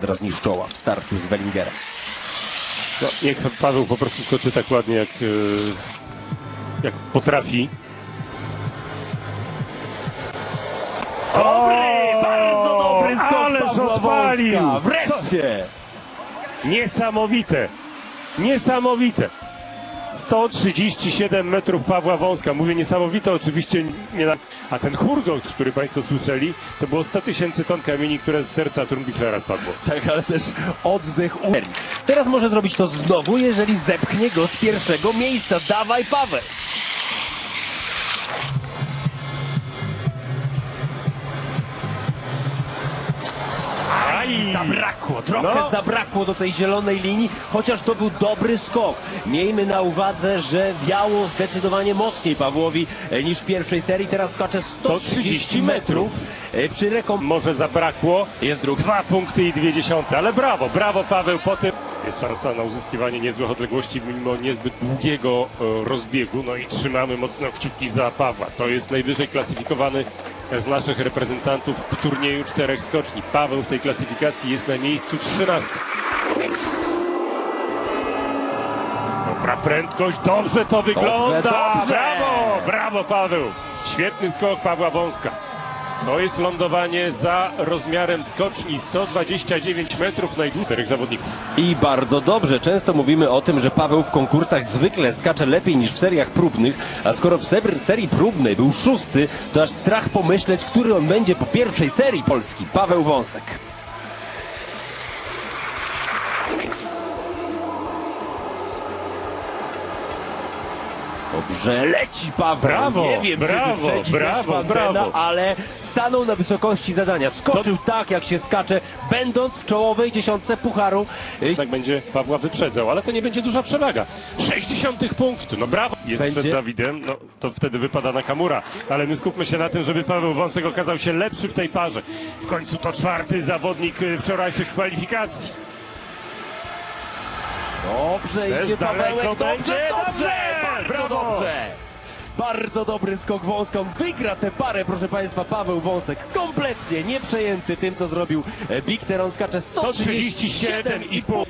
Teraz niż czoła w starciu z Wellingerem. No, niech Paweł po prostu skoczy tak ładnie, jak, e, jak potrafi. Dobry, bardzo dobry skok Ależ Pawła odpalił! Wreszcie! Niesamowite! Niesamowite! 137 metrów Pawła Wąska. Mówię niesamowite, oczywiście nie na... A ten hurgot, który Państwo słyszeli, to było 100 tysięcy ton kamieni, które z serca Turmbichlera spadło. Tak, ale też oddech u... Teraz może zrobić to znowu, jeżeli zepchnie go z pierwszego miejsca. Dawaj, Paweł! Zabrakło, trochę No. zabrakło do tej zielonej linii, chociaż to był dobry skok. Miejmy na uwadze, że wiało zdecydowanie mocniej Pawłowi e, niż w pierwszej serii. Teraz skacze 130 metrów e, przy rekom... Może zabrakło. Jest drugi. Dwa punkty i dwie dziesiąte, ale brawo, brawo Paweł po tym. Jest szansa na uzyskiwanie niezłych odległości mimo niezbyt długiego e, rozbiegu. No i trzymamy mocno kciuki za Pawła. To jest najwyżej klasyfikowany z naszych reprezentantów w turnieju czterech skoczni. Paweł w tej klasyfikacji jest na miejscu 13. Dobra prędkość, dobrze to wygląda! dobrze. Brawo, brawo Paweł! Świetny skok Pawła Wąska. To jest lądowanie za rozmiarem skoczni 129 metrów najdłuższych zawodników. I bardzo dobrze. Często mówimy o tym, że Paweł w konkursach zwykle skacze lepiej niż w seriach próbnych, a skoro w ser- serii próbnej był szósty, to aż strach pomyśleć, który on będzie po pierwszej serii Polski. Paweł Wąsek. Dobrze, leci Paweł. Brawo, Nie wiem, brawo, czy wyprzedzi brawo, też brawo. ale stanął na wysokości zadania. Skoczył tak, jak się skacze, będąc w czołowej dziesiątce Pucharu. Y, Tak będzie Pawła wyprzedzał, ale to nie będzie duża przewaga. 60 punktu, no brawo! Jest Będzie? przed Dawidem, no to wtedy wypada na Kamura. Ale my skupmy się na tym, żeby Paweł Wąsek okazał się lepszy w tej parze. W końcu to czwarty zawodnik y, wczorajszych kwalifikacji. Dobrze Też idzie daleko Pawełek, będzie, dobrze, dobrze, dobrze, bardzo brawo. dobrze. Bardzo dobry skok Wąską. Wygra tę parę, proszę Państwa, Paweł Wąsek. Kompletnie nie przejęty tym, co zrobił e, Big Teron. Skacze 137,5.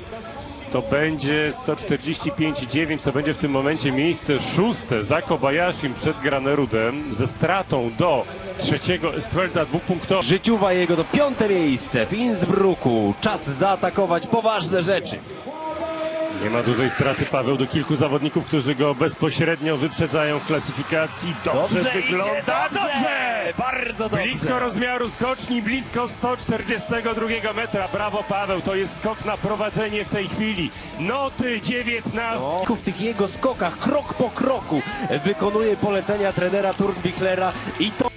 To będzie 145,9, to będzie w tym momencie miejsce szóste za Kobayashim przed Granerudem ze stratą do trzeciego Estvelda dwupunktowy. Życiuwa jego to piąte miejsce w Innsbrucku. Czas zaatakować poważne rzeczy. Nie ma dużej straty Paweł do kilku zawodników, którzy go bezpośrednio wyprzedzają w klasyfikacji. Dobrze, wygląda, idzie, dobrze. Bardzo dobrze. Blisko rozmiaru skoczni, blisko 142 metra. Brawo Paweł, to jest skok na prowadzenie w tej chwili. Noty 19. No. W tych jego skokach, krok po kroku, wykonuje polecenia trenera Turnbichlera i to